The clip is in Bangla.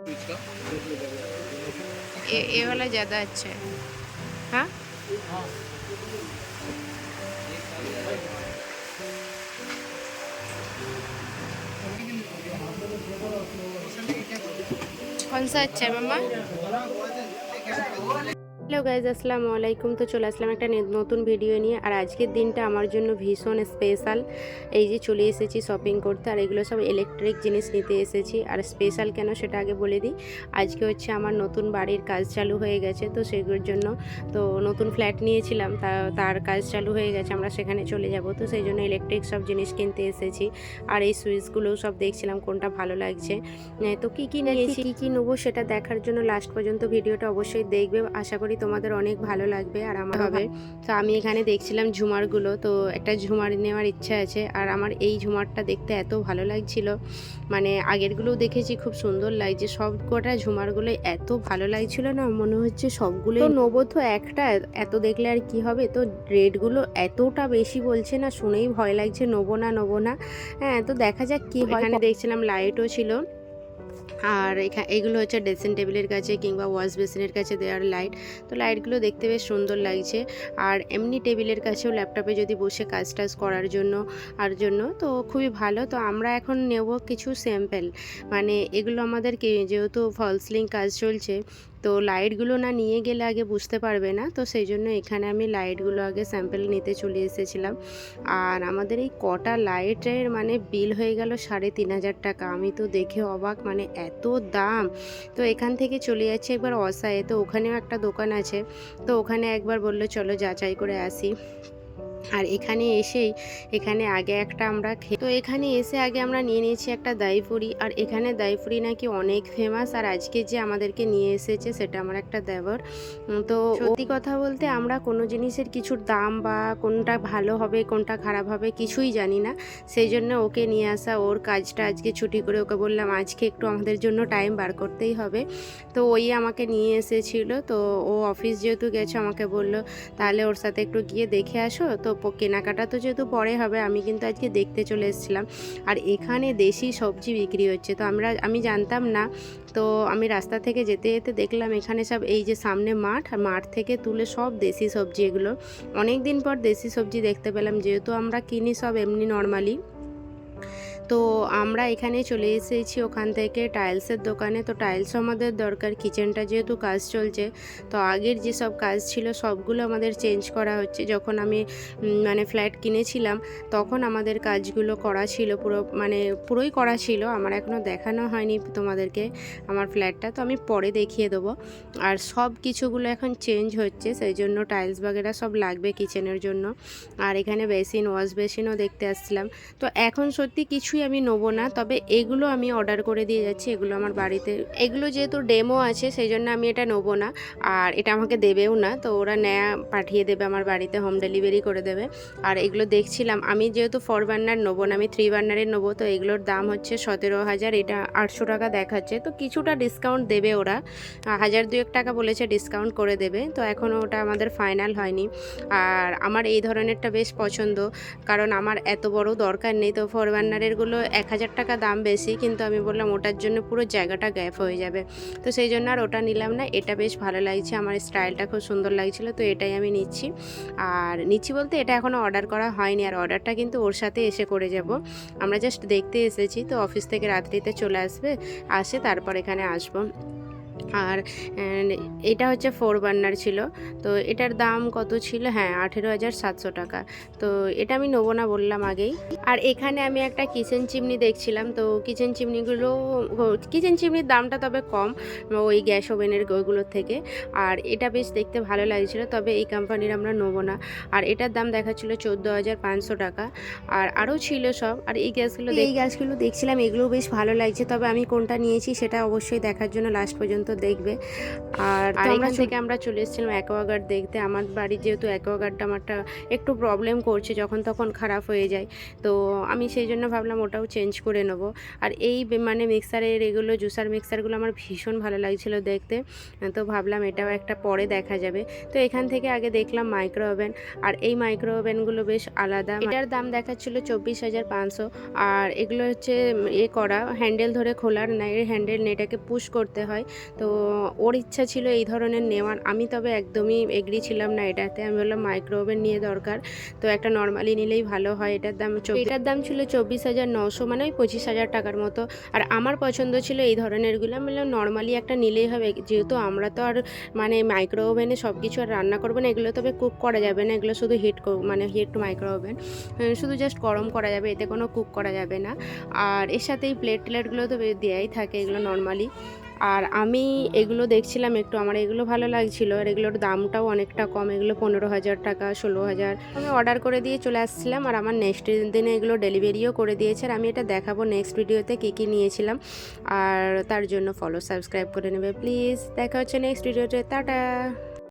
इसका ये ये वाला ज़्यादा अच्छा है हाँ कौन सा अच्छा है मम्मा হ্যালো গাইজ আসসালামু আলাইকুম। তো চলে আসলাম একটা নতুন ভিডিও নিয়ে। আর আজকের দিনটা আমার জন্য ভীষণ স্পেশাল এই যে চলে এসেছি শপিং করতে আর এগুলো সব ইলেকট্রিক জিনিস নিতে এসেছি। আর স্পেশাল কেন সেটা আগে বলে দিই। আজকে হচ্ছে আমার নতুন বাড়ির কাজ চালু হয়ে গেছে তো সেগুলোর জন্য তো নতুন ফ্ল্যাট নিয়েছিলাম তা তার কাজ চালু হয়ে গেছে আমরা সেখানে চলে যাব। তো সেই জন্য ইলেকট্রিক সব জিনিস কিনতে এসেছি। আর এই সুইচগুলোও সব দেখছিলাম কোনটা ভালো লাগছে। তো কী কী নিয়েছি? কী কী নেব সেটা দেখার জন্য লাস্ট পর্যন্ত ভিডিওটা অবশ্যই দেখবে। আশা করি তোমাদের অনেক ভালো লাগবে আর আমার হবে তো আমি এখানে দেখছিলাম ঝুমারগুলো তো একটা ঝুমার নেওয়ার ইচ্ছা আছে আর আমার এই ঝুমারটা দেখতে এত ভালো লাগছিল। মানে আগেরগুলোও দেখেছি খুব সুন্দর লাগছে। সব কটা ঝুমারগুলো এত ভালো লাগছিল না মনে হচ্ছে সবগুলো নেব তো একটা এত দেখলে আর কি হবে? তো রেটগুলো এতটা বেশি বলছে না শুনেই ভয় লাগছে নেব না নেব না। হ্যাঁ তো দেখা যাক কি হয়। এখানে দেখছিলাম লাইটও ছিল। আর এখানে এইগুলো হচ্ছে ড্রেসিং টেবিলের কাছে কিংবা ওয়াশ বেসিনের কাছে দেওয়ার লাইট। তো লাইটগুলো দেখতে বেশ সুন্দর লাগছে। আর এমনি টেবিলের কাছেও ল্যাপটপে যদি বসে কাজ টাজ করার জন্য, আর জন্য, তো খুবই ভালো। তো আমরা এখন নেব কিছু স্যাম্পেল। মানে এগুলো আমাদের যেহেতু ফলসলিং কাজ চলছে তো লাইটগুলো না নিয়ে গেলে আগে বুঝতে পারবে না। তো সেই জন্য এখানে আমি লাইটগুলো আগে স্যাম্পেল নিতে চলে এসেছিলাম। আর আমাদের এই কটা লাইটের মানে বিল হয়ে গেল সাড়ে তিন হাজার টাকা। আমি তো দেখে অবাক মানে এত দাম। তো এখান থেকে চলে যাচ্ছে একবার অসায়ে। তো ওখানেও একটা দোকান আছে। তো ওখানে একবার বলল, চলো যাচাই করে আসি। আর এখানে এসেই এখানে আগে একটা আমরা খে তো এখানে এসে আগে আমরা নিয়ে নিয়েছি একটা দাইপুরি। আর এখানে দাইপুরি নাকি অনেক ফেমাস আর আজকে যে আমাদেরকে নিয়ে এসেছে সেটা আমার একটা দেবর। তো সত্যি কথা বলতে আমরা কোনো জিনিসের কিছুর দাম বা কোনটা ভালো হবে, কোনটা খারাপ হবে কিছুই জানি না। সেই জন্য ওকে নিয়ে আসা ওর কাজটা আজকে ছুটি করে ওকে বললাম, আজকে একটু আমাদের জন্য টাইম বার করতেই হবে। তো ওই আমাকে নিয়ে এসেছিল। তো ও অফিস যেহেতু গেছে, আমাকে বলল, তাহলে ওর সাথে একটু গিয়ে দেখে আসো। তো কেনাকাটা তো যেহেতু পরে হবে, আমি কিন্তু আজকে দেখতে চলে এসেছিলাম। আর এখানে দেশি সবজি বিক্রি হচ্ছে। তো আমরা, আমি জানতাম না। তো আমি রাস্তা থেকে যেতে যেতে দেখলাম এখানে সব এই যে সামনে মাঠ, আর মাঠ থেকে তুলে সব দেশি সবজি এগুলো। অনেক দিন পর দেশি সবজি দেখতে পেলাম, যেহেতু আমরা কিনি সব এমনি নর্মালি। তো আমরা এখানে চলে এসেছি ওখান থেকে টাইলসের দোকানে। তো টাইলস আমাদের দরকার, কিচেনটা যেহেতু কাজ চলছে, তো আগের যেসব কাজ ছিল সবগুলো আমাদের চেঞ্জ করা হচ্ছে। যখন আমি মানে ফ্ল্যাট কিনেছিলাম, তখন আমাদের কাজগুলো করা ছিল, পুরো মানে পুরোই করা ছিল। আমার এখনও দেখানো হয়নি তোমাদেরকে আমার ফ্ল্যাটটা, তো আমি পরে দেখিয়ে দেবো। আর সব কিছুগুলো এখন চেঞ্জ হচ্ছে, সেই জন্য টাইলস বাগেরা সব লাগবে কিচেনের জন্য। আর এখানে বেসিন, ওয়াশ বেসিনও দেখতে আসছিলাম। তো এখন সত্যি কিছুই আমি নেব না, তবে এগুলো আমি অর্ডার করে দিয়ে যাচ্ছি, এগুলো আমার বাড়িতে। এগুলো যেহেতু ডেমো আছে সেই জন্য আমি এটা নেব না। আর এটা আমাকে দেবেও না, তো ওরা নেয়া পাঠিয়ে দেবে আমার বাড়িতে হোম ডেলিভারি করে দেবে। আর এগুলো দেখছিলাম, আমি যেহেতু ফোর বার্নার নেব না, আমি থ্রি বার্নারের নেব, তো এগুলোর দাম হচ্ছে সতেরো হাজার, এটা আটশো টাকা দেখাচ্ছে। তো কিছুটা ডিসকাউন্ট দেবে ওরা হাজার দুয়েক টাকা বলেছে ডিসকাউন্ট করে দেবে, তো এখনও ওটা আমাদের ফাইনাল হয়নি। আর আমার এই ধরনেরটা বেশ পছন্দ, কারণ আমার এত বড় দরকার নেই, তো ফোর বার্নারেরগুলো এক হাজার টাকা দাম বেশি, কিন্তু আমি বললাম ওটার জন্য পুরো জায়গাটা গ্যাপ হয়ে যাবে। তো সেই জন্য আর ওটা নিলাম না, এটা বেশ ভালো লাগছে, আমার স্টাইলটা খুব সুন্দর লাগছিল, তো এটাই আমি নিচ্ছি। আর নিচ্ছি বলতে এটা এখনও অর্ডার করা হয়নি, আর অর্ডারটা কিন্তু ওর সাথে এসে করে যাব। আমরা জাস্ট দেখতে এসেছি, তো অফিস থেকে রাত্রিতে চলে আসবে, আসে তারপর এখানে আসব। আর এটা হচ্ছে ফোর বার্নার ছিল। তো এটার দাম কত ছিল? হ্যাঁ আঠেরো হাজার সাতশো টাকা। তো এটা আমি নেব না বললাম আগেই। আর এখানে আমি একটা কিচেন চিমনি দেখছিলাম। তো কিচেন চিমনিগুলো কিচেন চিমনির দামটা তবে কম ওই গ্যাস ওভেনের ওইগুলোর থেকে। আর এটা বেশ দেখতে ভালো লাগছিল তবে এই কোম্পানির আমরা নেব না। আর এটার দাম দেখাচ্ছিল চোদ্দ হাজার পাঁচশো টাকা। আর আরও ছিল সব। আর এই গ্যাসগুলো এই গ্যাসগুলো দেখছিলাম এগুলো বেশ ভালো লাগছে। তবে আমি কোনটা নিয়েছি সেটা অবশ্যই দেখার জন্য লাস্ট পর্যন্ত তো দেখবে। আর এখান থেকে আমরা চলে এসেছিলাম অ্যাকোয়াগার্ড দেখতে। আমার বাড়ি যেহেতু অ্যাকোয়াগার্ডটা আমারটা একটু প্রবলেম করছে যখন তখন খারাপ হয়ে যায়। তো আমি সেই জন্য ভাবলাম ওটাও চেঞ্জ করে নেব। আর এই মানে মিক্সারের এগুলো জুসার মিক্সারগুলো আমার ভীষণ ভালো লাগছিল দেখতে। তো ভাবলাম এটাও একটা পরে দেখা যাবে। তো এখান থেকে আগে দেখলাম মাইক্রো ওভেন আর এই মাইক্রো ওভেনগুলো বেশ আলাদা। এটার দাম দেখাচ্ছিল চব্বিশ হাজার পাঁচশো। আর এগুলো হচ্ছে এ করা হ্যান্ডেল ধরে খোলার না এর হ্যান্ডেল নেটাকে পুশ করতে হয়। তো ওর ইচ্ছা ছিল এই ধরনের নেওয়ার। আমি তবে একদমই এগ্রি ছিলাম না এটাতে। আমি বললাম মাইক্রো ওভেন নিয়ে দরকার। তো একটা নর্মালি নিলেই ভালো হয়। এটার দাম এটার দাম ছিল চব্বিশ হাজার নশো মানে ওই পঁচিশ হাজার টাকার মতো। আর আমার পছন্দ ছিল এই ধরনেরগুলো আমি বললাম নর্মালি একটা নিলেই হবে। যেহেতু আমরা তো আর মানে মাইক্রো ওভেনে সব কিছু আর রান্না করব না, এগুলো তবে কুক করা যাবে না। এগুলো শুধু হিট মানে হিট মাইক্রো ওভেন শুধু জাস্ট গরম করা যাবে। এতে কোনো কুক করা যাবে না। আর এর সাথে এই প্লেট টেলেটগুলো তো দেয়াই থাকে এগুলো নর্মালি আর আমি এগুলো দেখছিলাম একটু, আমার এগুলো ভালো লাগছিল। আর এগুলোর দামটাও অনেকটা কম, এগুলো পনেরো হাজার টাকা, ষোলো হাজার। আমি অর্ডার করে দিয়ে চলে আসছিলাম আর আমার নেক্সট দিনে এগুলো ডেলিভারিও করে দিয়েছে আর আমি এটা দেখাবো নেক্সট ভিডিওতে কী কী নিয়েছিলাম। আর তার জন্য ফলো সাবস্ক্রাইব করে নেবে প্লিজ দেখা হচ্ছে নেক্সট ভিডিওতে টাটা!